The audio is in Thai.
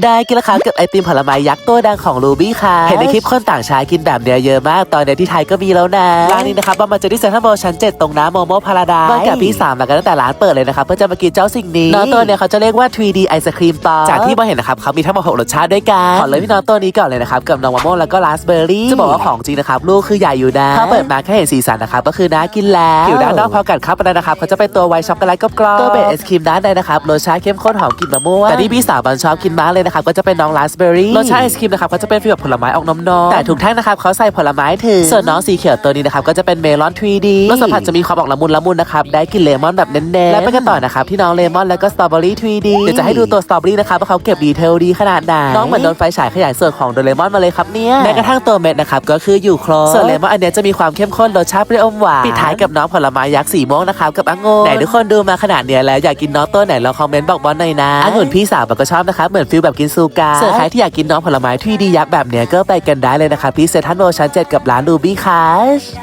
ได้กินราคากับไอติมผลไม้ยักษ์ตัวดังของลูบี้ค่ะ เห็นในคลิปคนต่างชาติกินแบบเนี้ยเยอะมาก ตอนเนี้ยที่ไทยก็มีแล้วนะร้านนี้นะครับว่ามันจะที่เซ็นทรัลเวิลด์ชั้น7ตรงน้ำโมโมพาราไดซ์มากับพี่สามแล้วกันตั้งแต่ร้านเปิดเลยนะครับเพื่อจะมากินเจ้าสิ่งนี้น้องตัวเนี้ยเขาจะเรียกว่า 3D ไอศครีมต่อจากที่มาเห็นนะครับเขามีทั้งหมดหกรสชาติด้วยกันขอเลยพี่น้องตัวนี้ก่อนเลยนะครับกับน้องมะม่วงแล้วก็ราสเบอร์รี่จะบอกว่าของจริงนะครับลูกคือใหญ่อยู่นะถ้าเปิดมาแค่เห็นสีสันนะครับก็คือน่ากินแล้วผิวด้านนอกพอกัดเข้าไปแล้วนะครับเขาจะเป็นตัวไวท์ช็อกโกแลตกรอบๆตัวเป็นไอศครีมด้านในนะครับรสชาติเข้มข้นหอมกลิ่นมะม่วงแต่ที่พี่สาวบันชอบกินมากเลยนะครับก็จะเป็นน้องราสเบอร์รี่รสชาติไอศครีมนะครับก็จะเป็นฟีลแบบผลไม้ออกนมนมๆแต่ทุกแท่งนะครับเขาใส่ผลไม้ถึงส่วนน้องสีเขียวตัวนี้นะครับก็จะเป็นเมลอน 3D รสสัมผัสจะมีความออกละมุนละมุนนะครับได้กลิ่นเลมอนแบบเน้นๆและไปกันต่อนะครับที่น้องเลมอนแล้วก็สตรอเบอรี่ 3D เดี๋ยวจะให้ดูตัวสตรอเบอรี่นะครับว่าเขาเก็บดีเทลดีขนาดไหนน้องเหมือนโดนไฟฉายขยายส่วนของโดเรมอนมาเลยครับเนี่ยแม้กระทั่งตัวเม็ดนะครับก็คืออยู่ครบส่วนเลมอนอันเนี้ยจะมีความเข้มข้นรสชาติเปรี้ยวอมหวานปิดท้ายกับน้องผลไม้ยักษ์สีม่วงนะครับกับองุ่นไหนทุกคนดูมาขนาดเนี้ยแล้วอยากกินน้องตัวไหนลองคอมเมนต์บอกบอลหน่อยนะองุ่นพี่สาวก็ชอบนะครับเหมือนฟิลแบบกินซูการ์ส่วนใครที่อยากกินน้องผลไม้ที่ดียักษ์แบบเนี้ยก็ไปกันได้เลยนะครับที่เซนทรัลโวลด์ชั้นเจ็ดกับร้านลูบี้คัช